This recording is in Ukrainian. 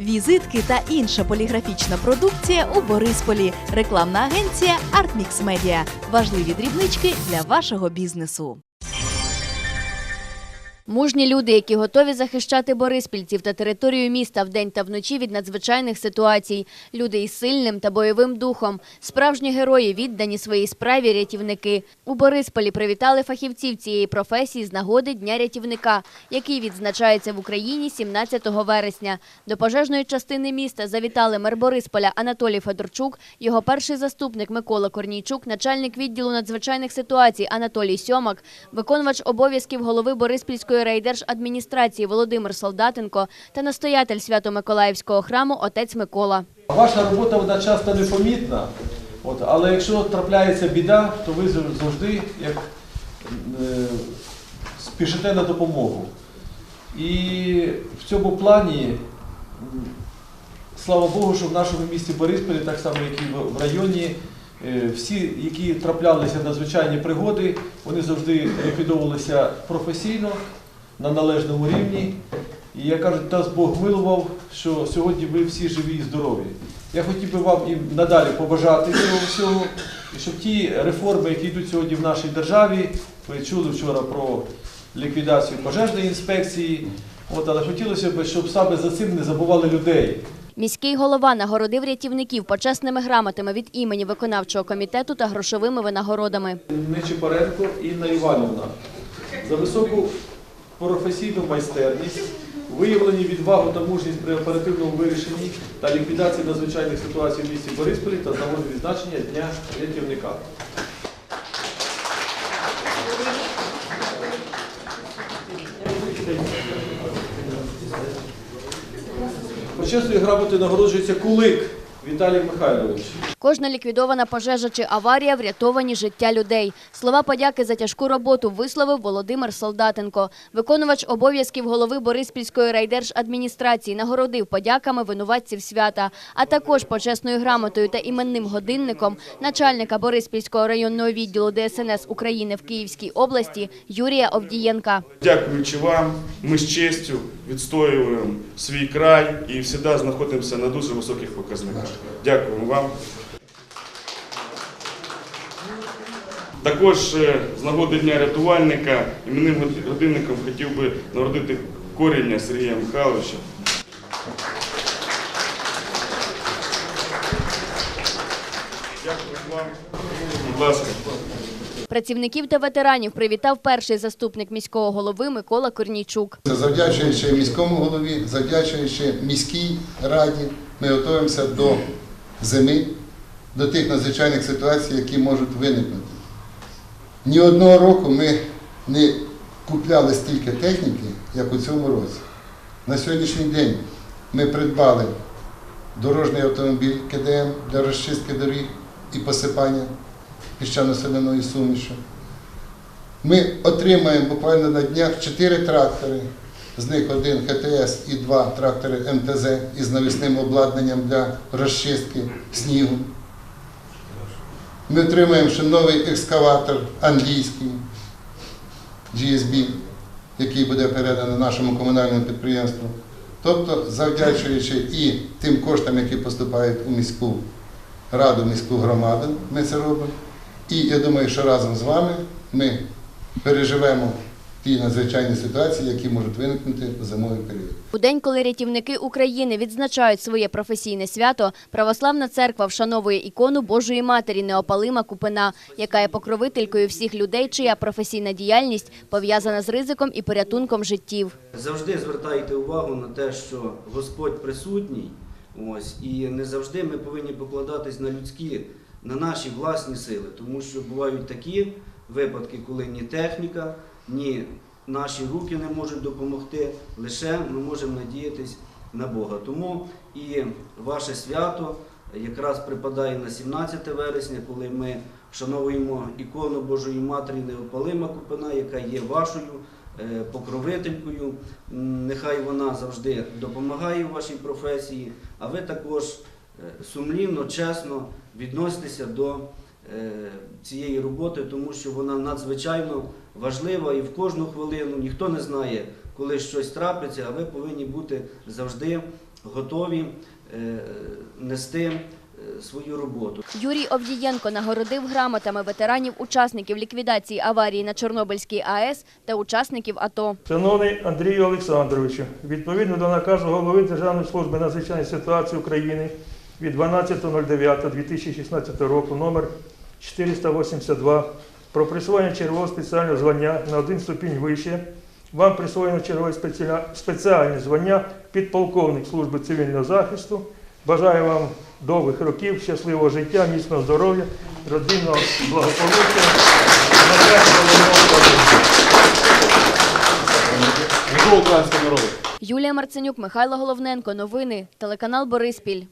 Візитки та інша поліграфічна продукція у Борисполі. Рекламна агенція Artmix Media. Важливі дрібнички для вашого бізнесу. Мужні люди, які готові захищати бориспільців та територію міста вдень та вночі від надзвичайних ситуацій. Люди із сильним та бойовим духом. Справжні герої віддані своїй справі рятівники. У Борисполі привітали фахівців цієї професії з нагоди Дня рятівника, який відзначається в Україні 17 вересня. До пожежної частини міста завітали мер Борисполя Анатолій Федорчук, його перший заступник Микола Корнійчук, начальник відділу надзвичайних ситуацій Анатолій Сьомак, виконувач обов'язків голови Бориспільської райдержадміністрації Володимир Солдатенко та настоятель Свято-Миколаївського храму отець Микола. Ваша робота вона часто непомітна, але якщо трапляється біда, то ви завжди як, е, спішите на допомогу. І в цьому плані, слава Богу, що в нашому місті Борисполі, так само як і в- районі, е, всі, які траплялися надзвичайні пригоди, вони завжди ліквідовувалися професійно, на належному рівні. І як кажуть, нас Бог милував, що сьогодні ви всі живі і здорові. Я хотів би вам і надалі побажати цього всього, і щоб ті реформи, які йдуть сьогодні в нашій державі, ви чули вчора про ліквідацію пожежної інспекції, от, але хотілося б, щоб саме за цим не забували людей. Міський голова нагородив рятівників почесними грамотами від імені виконавчого комітету та грошовими винагородами. Нечипаренко Інна Іванівна за високу професійну майстерність, виявлені відвагу та мужність при оперативному вирішенні та ліквідації надзвичайних ситуацій в місті Борисполі та з відзначення Дня рятівника. Почесною грамотою нагороджується Кулик Віталій Михайлович. Кожна ліквідована пожежа чи аварія врятовані життя людей. Слова подяки за тяжку роботу висловив Володимир Солдатенко. Виконувач обов'язків голови Бориспільської райдержадміністрації нагородив подяками винуватців свята, а також почесною грамотою та іменним годинником начальника Бориспільського районного відділу ДСНС України в Київській області Юрія Овдієнка. Дякуючи вам, ми з честю відстоюємо свій край і завжди знаходимося на дуже високих показниках. Дякуємо вам. Також е, з нагоди Дня рятувальника іменним годинником хотів би нагородити коріння Сергія Михайловича. Дякую вам. Будь ласка. Працівників та ветеранів привітав перший заступник міського голови Микола Корнійчук. Завдячуючи міському голові, завдячуючи міській раді, ми готуємося до зими, до тих надзвичайних ситуацій, які можуть виникнути. Ні одного року ми не купляли стільки техніки, як у цьому році. На сьогоднішній день ми придбали дорожній автомобіль КДМ для розчистки доріг і посипання піщано-соляної суміші. Ми отримаємо буквально на днях 4 трактори, з них один ХТС і два трактори МТЗ із навісним обладнанням для розчистки снігу. Ми отримаємо ще новий екскаватор англійський GSB, який буде переданий нашому комунальному підприємству. Тобто, завдячуючи і тим коштам, які поступають у міську раду, міську громаду, ми це робимо. І я думаю, що разом з вами ми переживемо ті надзвичайні ситуації, які можуть виникнути у зимовий період. У день, коли рятівники України відзначають своє професійне свято, православна церква вшановує ікону Божої Матері Неопалима Купина, яка є покровителькою всіх людей, чия професійна діяльність пов'язана з ризиком і порятунком життів. Завжди звертайте увагу на те, що Господь присутній, ось, і не завжди ми повинні покладатись на людські, на наші власні сили, тому що бувають такі випадки, коли ні техніка, ні наші руки не можуть допомогти, лише ми можемо надіятись на Бога. Тому і ваше свято якраз припадає на 17 вересня, коли ми вшановуємо ікону Божої Матері Неопалима Купина, яка є вашою е, покровителькою. Нехай вона завжди допомагає в вашій професії, а ви також сумлінно, чесно відноситеся до е, цієї роботи, тому що вона надзвичайно важлива і в кожну хвилину ніхто не знає, коли щось трапиться, а ви повинні бути завжди готові е, нести е, свою роботу. Юрій Овдієнко нагородив грамотами ветеранів-учасників ліквідації аварії на Чорнобильській АЕС та учасників АТО. Шановний Андрію Олександровичу, відповідно до наказу голови Державної служби надзвичайної ситуації України від 12.09.2016 року номер 482 про присвоєння чергового спеціального звання на один ступінь вище, вам присвоєно чергове спеціальне- звання підполковник служби цивільного захисту. Бажаю вам довгих років, щасливого життя, міцного здоров'я, родинного благополуччя. Юлія Марценюк, Михайло Головненко. Новини. Телеканал Бориспіль.